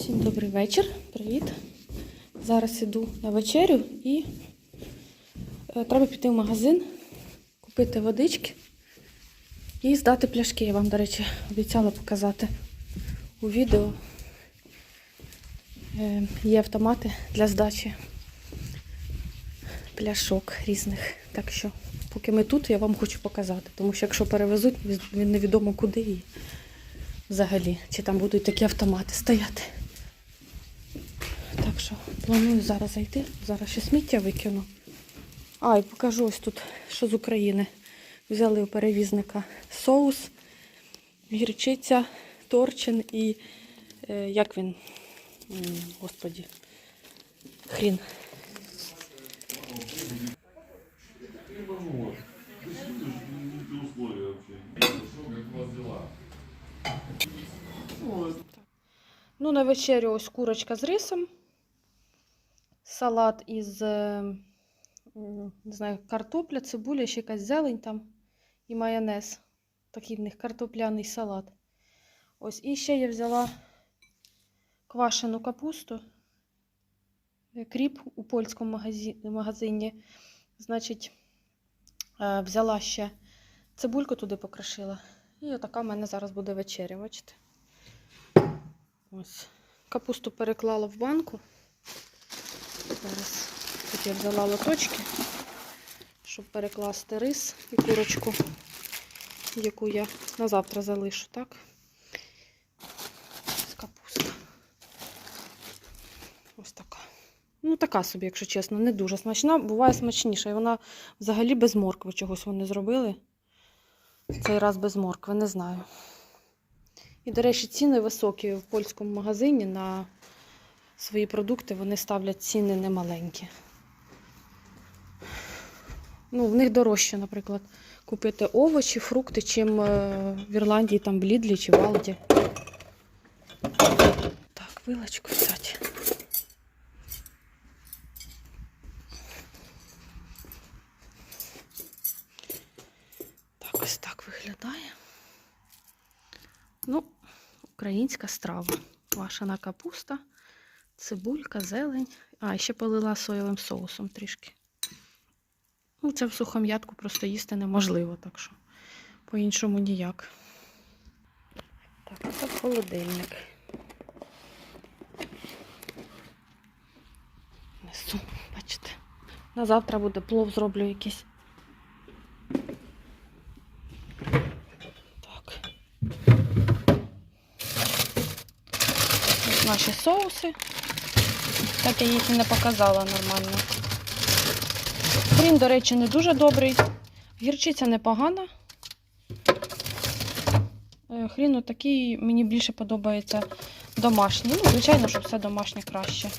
Всім добрий вечір. Привіт. Зараз іду на вечерю і е, треба піти в магазин, купити водички і здати пляшки. Я вам, до речі, обіцяла показати у відео. Е, Є автомати для здачі пляшок різних. Так що, поки ми тут, я вам хочу показати. Тому що якщо перевезуть, він невідомо куди і взагалі, чи там будуть такі автомати стояти. Що планую зараз зайти. Зараз ще сміття викину. А, і покажу ось тут, що з України. Взяли у перевізника соус, гірчиця, торчин і е, як він, господі, хрін. Ну, на вечерю ось курочка з рисом, салат із не знаю, картопля, цибуля, ще якась зелень там і майонез. Такий в них картопляний салат. Ось, і ще я взяла квашену капусту, кріп у польському магазині. Значить, е, взяла ще цибульку туди покрошила. І отака в мене зараз буде вечеря, бачите? Ось. Капусту переклала в банку. Зараз тут я взяла лоточки, щоб перекласти рис і курочку, яку я на завтра залишу, так? Ось капуста. Ось така. Ну, така собі, якщо чесно, не дуже смачна. Буває смачніша. І вона взагалі без моркви чогось вони зробили. Цей раз без моркви, не знаю. І, до речі, ціни високі в польському магазині на свої продукти. Вони ставлять ціни немаленькі. Ну, в них дорожче, наприклад, купити овочі, фрукти, чим е, в Ірландії, там в Лідлі чи в Алді. Так, вилочку взяти. Так, ось так виглядає. Ну, українська страва. Квашена капуста, цибулька, зелень. А, ще полила соєвим соусом трішки. Ну, це в сухом'ятку просто їсти неможливо, так що по-іншому ніяк. Так, це холодильник. Несу, бачите. На завтра буде плов зроблю якийсь. Так. Наші соуси. Так я їх і не показала нормально. Хрін, до речі, не дуже добрий. Гірчиця непогана. Е, Хрін отакий мені більше подобається домашній. Ну, звичайно, що все домашнє краще.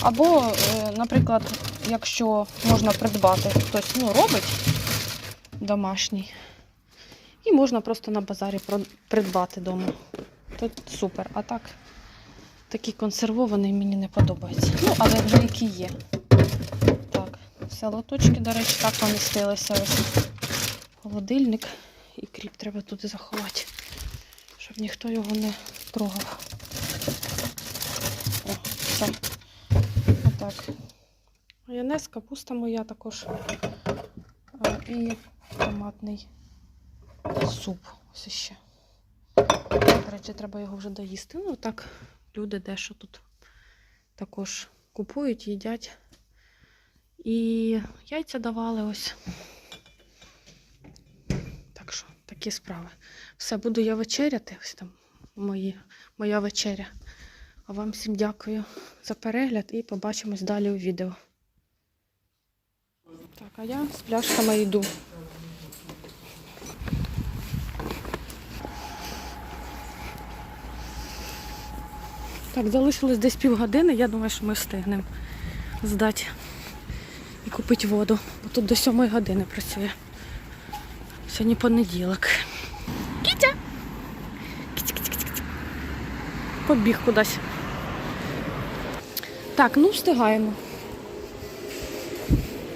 Або, е, наприклад, якщо можна придбати, хтось ну, робить домашній. І можна просто на базарі придбати вдома. То супер. А так, такий консервований мені не подобається. Ну, але вже які є. Так, все лоточки, до речі, так помістилися. Ось холодильник. І кріп треба туди заховати, щоб ніхто його не трогав. О, все. Отак. Майонез, капуста моя також. А, І томатний суп. Ось іще. До речі, треба його вже доїсти. Ну, так, люди дещо тут також купують, їдять. І яйця давали ось. Так що, такі справи. Все, буду я вечеряти. Ось там мої, моя вечеря. А вам всім дякую за перегляд і побачимось далі у відео. Так, а я з пляшками йду. Так, залишилось десь півгодини. Я думаю, що ми встигнемо здати і купити воду. Бо тут до сьомої години працює. Сьогодні понеділок. Кітя! Побіг кудись. Так, ну встигаємо.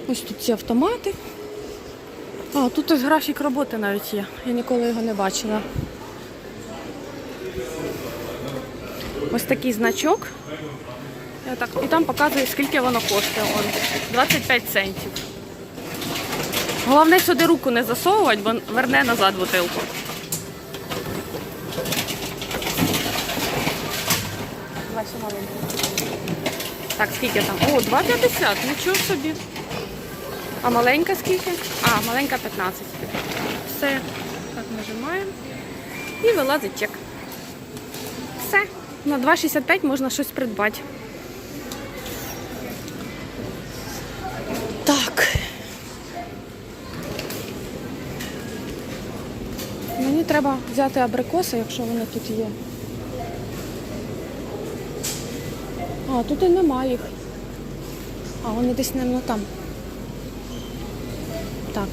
Ось тут ці автомати. А, тут ось графік роботи навіть є. Я ніколи його не бачила. Ось такий значок. Так, і там показує, скільки воно коштує. Он, 25 центів. Головне сюди руку не засовувати, бо верне назад бутилку. Так, скільки там? О, 2,50, нічого собі. А маленька скільки? А, маленька 15. Все. Так, нажимаємо. І вилазить чек. На 2,65 можна щось придбати. Так. Мені треба взяти абрикоси, якщо вони тут є. А, тут і немає їх. А, вони десь, не там. Так.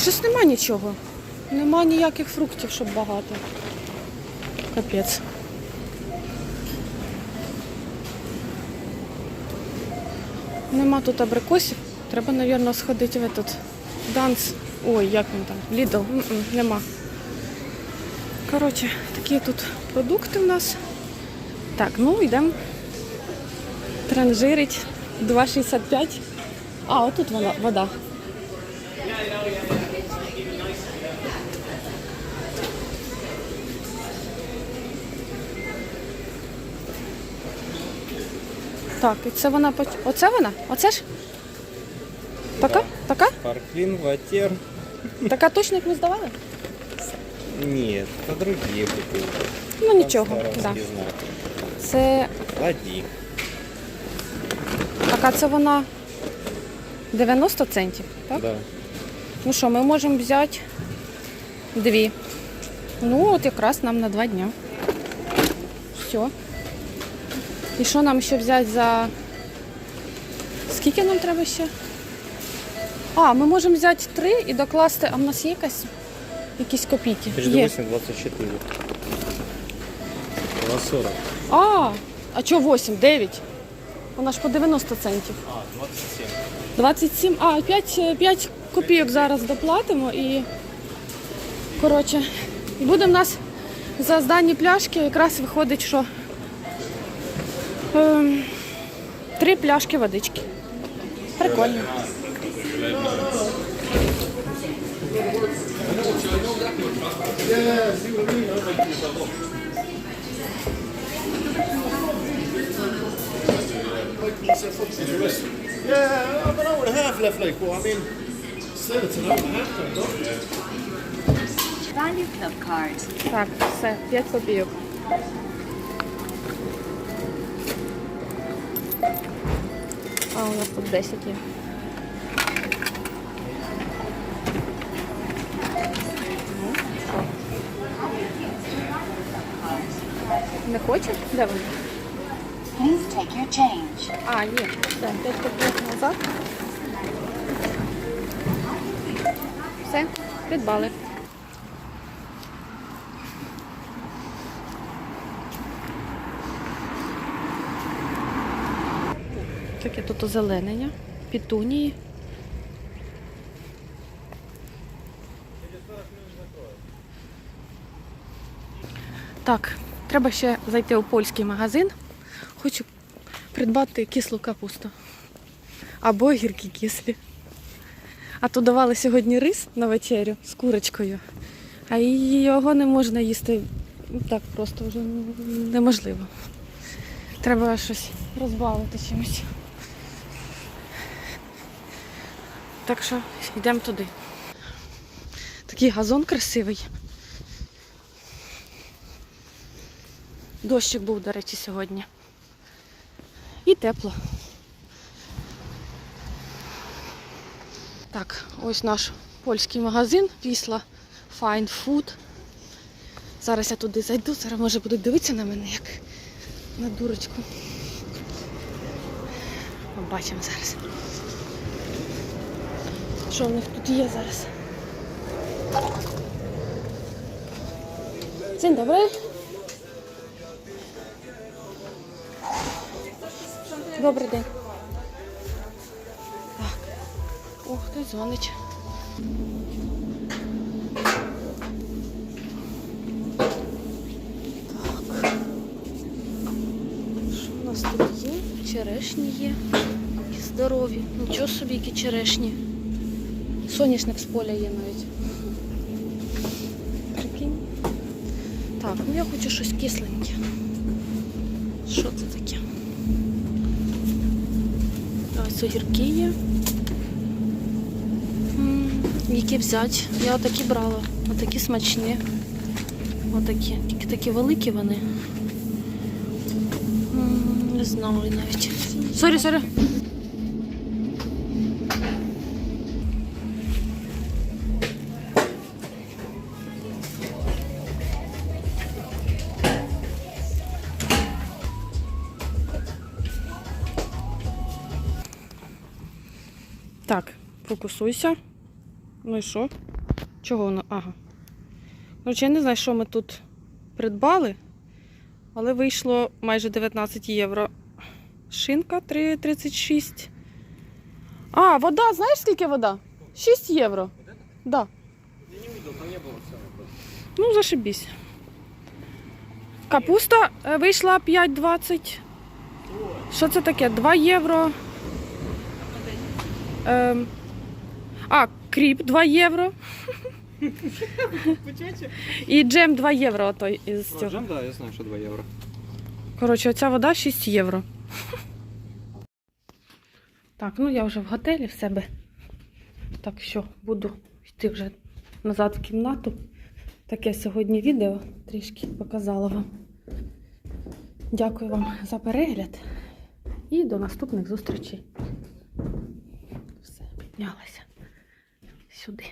Щось нема нічого. Нема ніяких фруктів, щоб багато. Капець. Нема тут абрикосів. Треба, мабуть, сходити в этот данс. Ой, як він там? Лідл. Нема. Коротше, такі тут продукти у нас. Так, ну йдемо транжирить 2,65. А, отут вода. Так, і це вона Оце вона? Оце ж? Така? Така? Парклин, Ватер. Така точно, як ми здавали? Нет, это другие бутылки. Ну нічого. Старовский Да. Це Ладик. така це вона 90 центів, так? Да. Ну що, ми можемо взяти дві. Ну, от якраз нам на два дня. Все. І що нам ще взяти за. Скільки нам треба ще? А, ми можемо взяти три і докласти. А в нас є якась якісь копійки? Между Є. 8 и 24. 2,40. А, а чого 8? 9? Вона ж по 90 центів. А, 27. 27, а 5, 5 копійок зараз доплатимо і коротше, і буде в нас за здані пляшки якраз виходить, що три пляшки водички. Прикольно. Yeah, I've got an hour and a half left, like, but I mean, still, it's an hour and a half, time, though. Value Club card. Так, все, 5 копійок. А, у нас тут 10 є. Ну? Не хоче? Де вони? Please take your change. А, є. Все, 5 копійок назад. Все, придбали. Таке тут озеленення, пітунії. Так, треба ще зайти у польський магазин. Хочу придбати кислу капусту. Або гіркі кислі. А то давали сьогодні рис на вечерю з курочкою, а його не можна їсти так просто вже неможливо. Треба щось розбавити чимось. Так що йдемо туди. Такий газон красивий. Дощик був, до речі, сьогодні. І тепло. Так, ось наш польський магазин Вісла Fine Food. Зараз я туди зайду, зараз може будуть дивитися на мене як на дурочку. Побачимо зараз що в них тут є зараз. Dzień добре? Добрий день. Так. Ох, хтось дзвонить. Так. Що у нас тут є? Черешні є. І здорові. Нічого собі, які черешні. Соняшник з поля є навіть. Прикинь. Так, ну я хочу щось кисленьке. Що це таке? Ось огірки є. Які взяти? Я отакі брала. Отакі смачні. Отакі. Тільки такі великі вони. Не знаю навіть. Сорі, сорі. Так, фокусуйся. Ну і що? Чого воно? Ага. Короче, я не знаю, що ми тут придбали, але вийшло майже 19 євро. Шинка 3,36. А, вода, знаєш скільки вода? 6 євро. Да. Ну, зашибісь. Капуста е, вийшла 5,20. Що це таке? 2 євро. Ем, а, кріп 2 євро. І джем 2 євро отой із цього. Джем, да, я знаю, що 2 євро. Коротше, оця вода 6 євро. Так, ну я вже в готелі в себе. Так що буду йти вже назад в кімнату. Таке сьогодні відео трішки показала вам. Дякую вам за перегляд і до наступних зустрічей. Піднялася сюди.